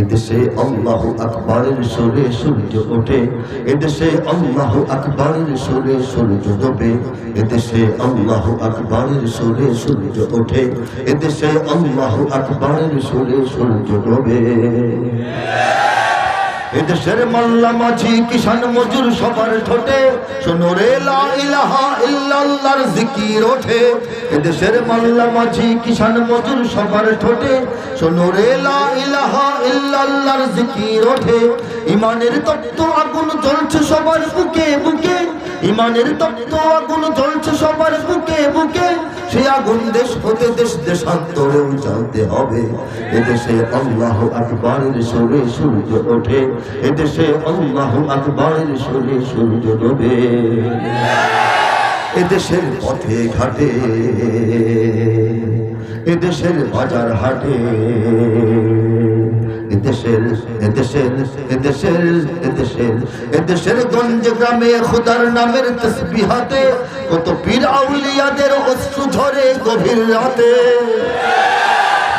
এদেশে আল্লাহ আকবরের সুরে সূর্য ওঠে, এদেশে আল্লাহ আকবরের সুরে সূর্য ডোবে, এদেশে আল্লাহ আকবরের সুরে সূর্য ওঠে, এদেশে আল্লাহ আকবরের সুরে সূর্য ডোবে। এদেশের মোল্লা মাঝি কিষান মজুর সবার ঠোঁটে। শোনো রে ইলাহা ইল্লাল্লাহর জিকির ওঠে। এদেশের মোল্লা মাঝি কিষান মজুর সবার ঠোঁটে। শোনো রে ইলাহা ইল্লাল্লাহর জিকির ওঠে। ইমানের তত্ত্ব আগুন জ্বলছে সবার বুকে বুকে। ইমানের তত্ত্ব আগুন জ্বলছে সবার বুকে বুকে। সে আগুন দেশ হতে দেশ দেশান্তরেও জানতে হবে। এদেশে আল্লাহ আকবরের সুরে সূর্য ওঠে। এদেশে আল্লাহ আকবরের সুরে সূর্য ডোবে। এদেশের পথে ঘাটে। এদেশের বাজার হাটে। এদেশের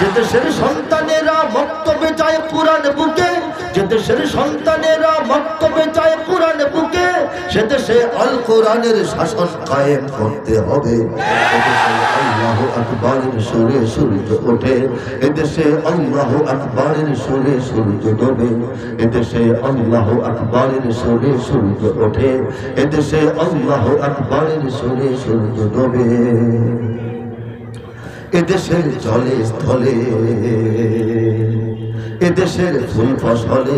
এদেশের সন্তানেরা বক্তব্যে চায় পুরাণ বুকে, যে দেশের সন্তানেরা বক্তব্যে চায় পুরাণ বুকে, সে দেশে আল কোরআনের শাসন কায়েম করতে হবে। আল্লাহ আকবরের সুরে সূর্য ওঠে। এদেশে আল্লাহ আকবরের সুরে সূর্য ডোবে। এদেশে আল্লাহ আকবরের সুরে সূর্য ওঠে। এদেশে আল্লাহ আকবরের সুরে সূর্য ডোবে। এদেশের জলে স্থলে, এদেশের ফুল ফসলে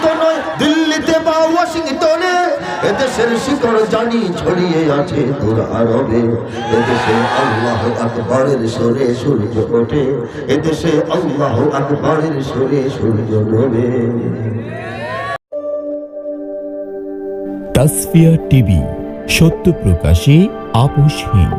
এদেশের শিকড় জানি ছড়িয়ে আছে দূর আরবে। এদেশে আল্লাহ আকবরের সরে সূর্য ওঠে। এদেশে আল্লাহ আকবরের সরে সূর্য ডোবে তাসফিয়া টিভি, সত্য প্রকাশে আপোষহীন